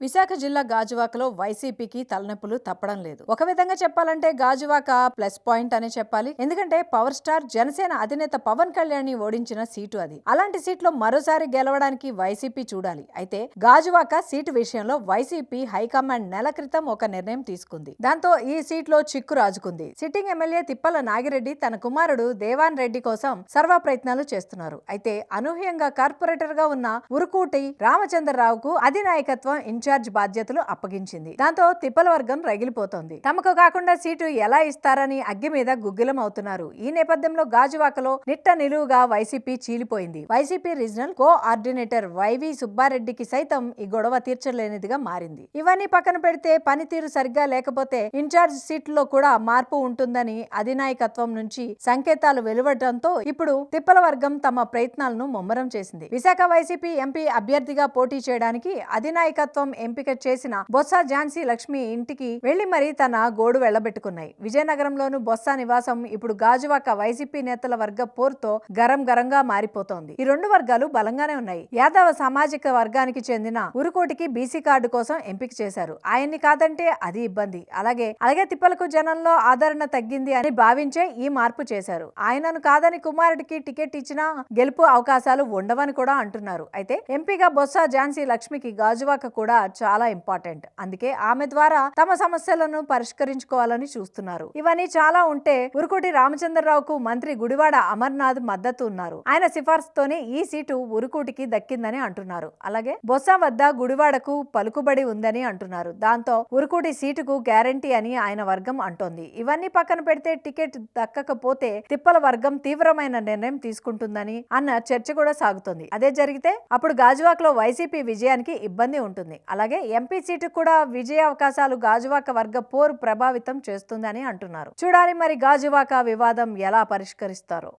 విశాఖ జిల్లా గాజువాకలో వైసీపీకి తలనొప్పులు తప్పడం లేదు. ఒక విధంగా చెప్పాలంటే గాజువాక ప్లస్ పాయింట్ అనే చెప్పాలి. ఎందుకంటే పవర్ స్టార్ జనసేన అధినేత పవన్ కళ్యాణ్ని ఓడించిన సీటు అది. అలాంటి సీట్లో మరోసారి గెలవడానికి వైసీపీ చూడాలి. అయితే గాజువాక సీటు విషయంలో వైసీపీ హైకమాండ్ నెల క్రితం ఒక నిర్ణయం తీసుకుంది. దాంతో ఈ సీట్లో చిక్కు రాజుకుంది. సిట్టింగ్ ఎమ్మెల్యే తిప్పల నాగిరెడ్డి తన కుమారుడు దేవాన్ రెడ్డి కోసం సర్వ ప్రయత్నాలు చేస్తున్నారు. అయితే అనూహ్యంగా కార్పొరేటర్గా ఉన్న ఉరుకూటి రామచంద్రరావుకు అధినాయకత్వం ఇన్ఛార్జ్ బాధ్యతలు అప్పగించింది. దాంతో తిప్పల వర్గం రగిలిపోతోంది. తమకు కాకుండా సీటు ఎలా ఇస్తారని అగ్గి మీద గుగ్గిలం అవుతున్నారు. ఈ నేపథ్యంలో గాజువాకలో నిట్ట నిలువుగా వైసీపీ చీలిపోయింది. YCP regional coordinator YV సుబ్బారెడ్డికి సైతం ఈ గొడవ తీర్చలేనిదిగా మారింది. ఇవన్నీ పక్కన పెడితే పనితీరు సరిగ్గా లేకపోతే ఇన్ఛార్జ్ సీట్లో కూడా మార్పు ఉంటుందని అధినాయకత్వం నుంచి సంకేతాలు వెలువడటంతో ఇప్పుడు తిప్పల వర్గం తమ ప్రయత్నాలను ముమ్మరం చేసింది. విశాఖ వైసీపీ ఎంపీ అభ్యర్థిగా పోటీ చేయడానికి అధినాయకత్వం ఎంపిక చేసిన బొత్స ఝాన్సీ లక్ష్మి ఇంటికి వెళ్ళి మరీ తన గోడు వెళ్ళబెట్టుకున్నాయి. విజయనగరంలోను బొత్స నివాసం ఇప్పుడు గాజువాక వైసీపీ నేతల వర్గ పోరుతో గరం గరంగా మారిపోతోంది. ఈ రెండు వర్గాలు బలంగానే ఉన్నాయి. యాదవ సామాజిక వర్గానికి చెందిన ఉరుకోటికి బీసీ కార్డు కోసం ఎంపిక చేశారు. ఆయన్ని కాదంటే అది ఇబ్బంది. అలాగే అలాగే తిప్పలకు జనంలో ఆదరణ తగ్గింది అని భావించే ఈ మార్పు చేశారు. ఆయనను కాదని కుమారుడికి టికెట్ ఇచ్చినా గెలుపు అవకాశాలు ఉండవని కూడా అంటున్నారు. అయితే ఎంపీగా బొత్స ఝాన్సీ లక్ష్మికి గాజువాక కూడా చాలా ఇంపార్టెంట్. అందుకే ఆమె ద్వారా తమ సమస్యలను పరిష్కరించుకోవాలని చూస్తున్నారు. ఇవన్నీ చాలా ఉంటే ఉరుకోటి రామచంద్రరావుకు మంత్రి గుడివాడ అమర్నాథ్ మద్దతు ఉన్నారు. ఆయన సిఫార్సుతోనే ఈ సీటు ఉరుకోటికి దక్కిందని అంటున్నారు. అలాగే బొత్స వద్ద గుడివాడకు పలుకుబడి ఉందని అంటున్నారు. దాంతో ఉరుకోటి సీటుకు గ్యారంటీ అని ఆయన వర్గం అంటోంది. ఇవన్నీ పక్కన పెడితే టికెట్ దక్కకపోతే తిప్పల వర్గం తీవ్రమైన నిర్ణయం తీసుకుంటుందని అన్న చర్చ కూడా సాగుతోంది. అదే జరిగితే అప్పుడు గాజువాక్లో వైసీపీ విజయానికి ఇబ్బంది ఉంటుంది. అలాగే ఎంపీ సీటు కూడా విజయ అవకాశాలు గాజువాక వర్గ పోరు ప్రభావితం చేస్తుందని అంటున్నారు. చూడాలి మరి గాజువాక వివాదం ఎలా పరిష్కరిస్తారో?